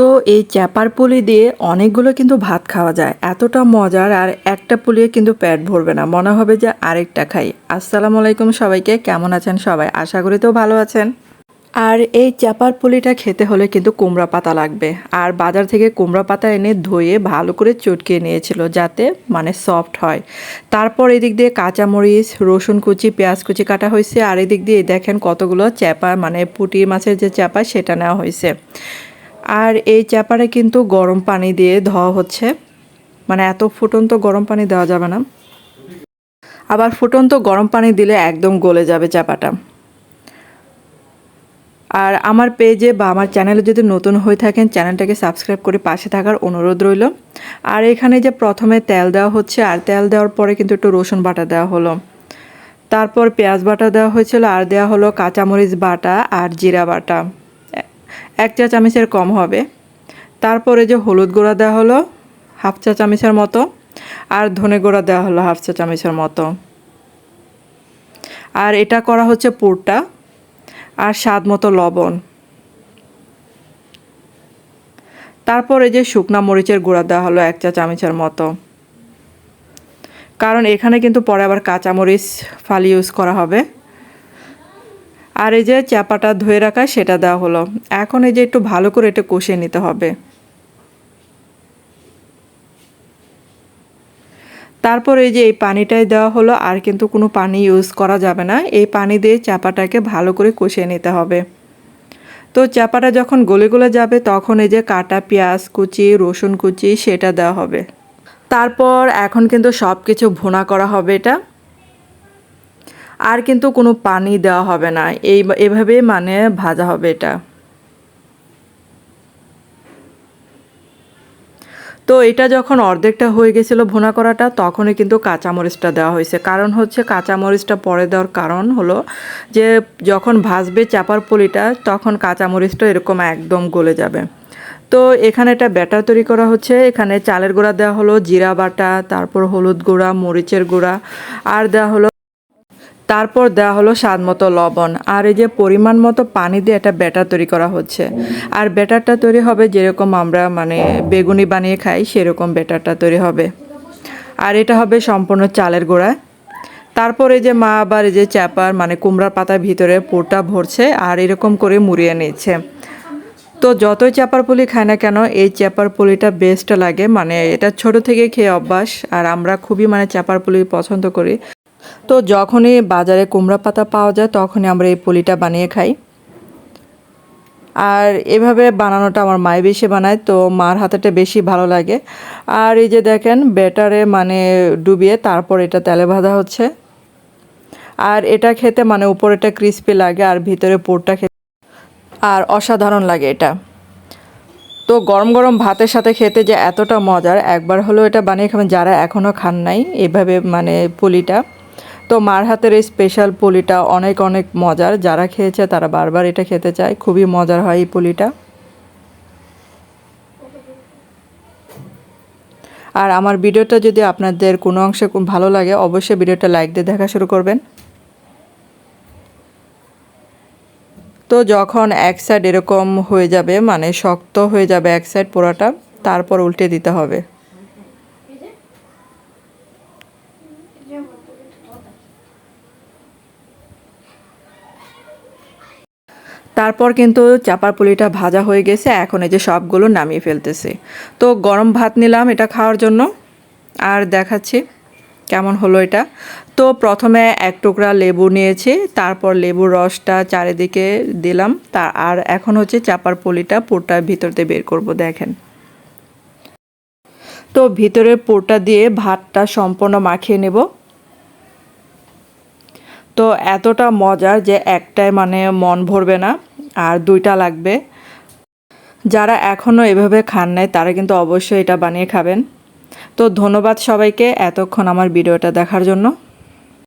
তো এই চ্যাপার পুলি দিয়ে অনেকগুলো কিন্তু ভাত খাওয়া যায়। এতটা মজার আর একটা পুলিয়ে কিন্তু পেট ভরবে না। মনে হবে যে আরেকটা খাই। আসসালামু আলাইকুম সবাইকে। কেমন আছেন সবাই? আশা করি তো ভালো আছেন। আর এই চাপার পুলিটা খেতে হলে কিন্তু কুমড়া পাতা লাগবে। আর বাজার থেকে কুমড়া পাতা এনে ধুয়ে ভালো করে চটকিয়ে নিয়েছিল যাতে মানে সফট হয়। তারপর এদিক দিয়ে কাঁচামরিচ, রসুন কুচি, পেঁয়াজ কুচি কাটা হয়েছে। আর এদিক দিয়ে দেখেন কতগুলো চ্যাপা মানে পুঁটি মাছের যে চাপা সেটা নেওয়া হয়েছে। আর এই চাপারে কিন্তু গরম পানি দিয়ে ধোয়া হচ্ছে। মানে এত ফুটন্ত গরম পানি দেওয়া যাবে না। আবার ফুটন্ত গরম পানি দিলে একদম গলে যাবে চাপাটা। আর আমার পেজে বা আমার চ্যানেলে যদি নতুন হয়ে থাকেন, চ্যানেলটাকে সাবস্ক্রাইব করে পাশে থাকার অনুরোধ রইল। আর এখানে যে প্রথমে তেল দেওয়া হচ্ছে, আর তেল দেওয়ার পরে কিন্তু একটু রসুন বাটা দেওয়া হলো। তারপর পেঁয়াজ বাটা দেওয়া হয়েছিল, আর দেওয়া হলো কাঁচামরিচ বাটা আর জিরা বাটা। এক চা চামচের কম হবে। তারপরে যে হলুদ গুঁড়া দেওয়া হলো, হাফ চা চামচের মতো, আর ধনে গুঁড়া দেওয়া হলো হাফ চা চামচের মতো। আর এটা করা হচ্ছে পুরটা, আর স্বাদ মতো লবণ। তারপরে যে শুকনা মরিচের গুঁড়া দেওয়া হলো এক চা চামচের মতো। কারণ এখানে কিন্তু পরে আবার কাঁচামরিচ ফালি ইউজ করা হবে। আর এই যে চাপাটা ধুয়ে রাখা, সেটা দেওয়া হলো। এখন এই যে একটু ভালো করে এটা কষিয়ে নিতে হবে। তারপর এই যে এই পানিটাই দেওয়া হলো, আর কিন্তু কোনো পানি ইউজ করা যাবে না। এই পানি দিয়ে চাপাটাকে ভালো করে কষিয়ে নিতে হবে। তো চাপাটা যখন গলে গলে যাবে, তখন এই যে কাটা পেঁয়াজ কুচি, রসুন কুচি, সেটা দেওয়া হবে। তারপর এখন কিন্তু সব কিছু ভুনা করা হবে এটা। আর কিন্তু কোনো পানি দেওয়া হবে না। এই এভাবে মানে ভাজা হবে এটা। তো এটা যখন অর্ধেকটা হয়ে গেছিল ভুনা করাটা, তখনই কিন্তু কাঁচামরিচটা দেওয়া হয়েছে। কারণ হচ্ছে কাঁচামরিচটা পরে দেওয়ার কারণ হলো যে, যখন ভাজবে চাপার পলিটা, তখন কাঁচামরিচটা এরকম একদম গলে যাবে। তো এখানে একটা ব্যাটার তৈরি করা হচ্ছে। এখানে চালের গুঁড়া দেওয়া হলো, জিরা বাটা, তারপর হলুদ গুঁড়া, মরিচের গুঁড়া, আর দেওয়া হলো তারপর দেওয়া হলো স্বাদ মতো লবণ। আর এই যে পরিমাণ মতো পানি দিয়ে একটা ব্যাটার তৈরি করা হচ্ছে। আর ব্যাটারটা তৈরি হবে যেরকম আমরা মানে বেগুনি বানিয়ে খাই, সেরকম ব্যাটারটা তৈরি হবে। আর এটা হবে সম্পূর্ণ চালের গোড়া। তারপরে যে মা আবার এই যে চাপার মানে কুমড়ার পাতার ভিতরে পোরটা ভরছে আর এরকম করে মুড়িয়ে নিচ্ছে। তো যতই চাপার পুলি খায় না কেন, এই চাপার পুলিটা বেস্ট লাগে। মানে এটা ছোট থেকে খেয়ে অভ্যাস। আর আমরা খুবই মানে চাপার পুলি পছন্দ করি। তো যখনই বাজারে কুমড়া পাতা পাওয়া যায়, তখনই আমরা এই পুলিটা বানিয়ে খাই। আর এভাবে বানানোটা আমার মায় বেশি বানায়, তো মার হাতেটা বেশি ভালো লাগে। আর এই যে দেখেন, ব্যাটারে মানে ডুবিয়ে তারপর এটা তেলে ভাজা হচ্ছে। আর এটা খেতে মানে উপরেটা ক্রিস্পি লাগে আর ভিতরে পোরটা খেতে আর অসাধারণ লাগে এটা। তো গরম গরম ভাতের সাথে খেতে যে এতটা মজার, একবার হলেও এটা বানিয়ে খাবেন, যারা এখনও খান নাই, এভাবে মানে পুলিটা। তো মার হাতের এই স্পেশাল পুলিটা অনেক অনেক মজার। যারা খেয়েছে তারা বারবার এটা খেতে চায়। খুবই মজার হয় এই পুলিটা। আর আমার ভিডিওটা যদি আপনাদের কোনো অংশে ভালো লাগে, অবশ্যই ভিডিওটা লাইক দিয়ে দেখা শুরু করবেন। তো যখন এক সাইড এরকম হয়ে যাবে মানে শক্ত হয়ে যাবে এক সাইড পোড়াটা তারপর উল্টে দিতে হবে। তারপর কিন্তু চাপার পুলিটা ভাজা হয়ে গেছে, এখন এই যে সবগুলো নামিয়ে ফেলতেছে। তো গরম ভাত নিলাম এটা খাওয়ার জন্য, আর দেখাচ্ছি কেমন হলো এটা। তো প্রথমে এক টুকরা লেবু নিয়েছি, তারপর লেবুর রসটা চারিদিকে দিলাম তা আর এখন হচ্ছে চাপার পুলিটা পুরটা ভিতর দিয়ে বের করব, দেখেন। তো ভিতরে পুরটা দিয়ে ভাতটা সম্পূর্ণ মাখিয়ে নেব। তো এতটা মজার যে একটাই মানে মন ভরবে না। আর দুইটা লাগবে। যারা এখনও এভাবে খান নাই, তারা কিন্তু অবশ্যই এটা বানিয়ে খাবেন। তো ধন্যবাদ সবাইকে এতক্ষণ আমার ভিডিওটা দেখার জন্য।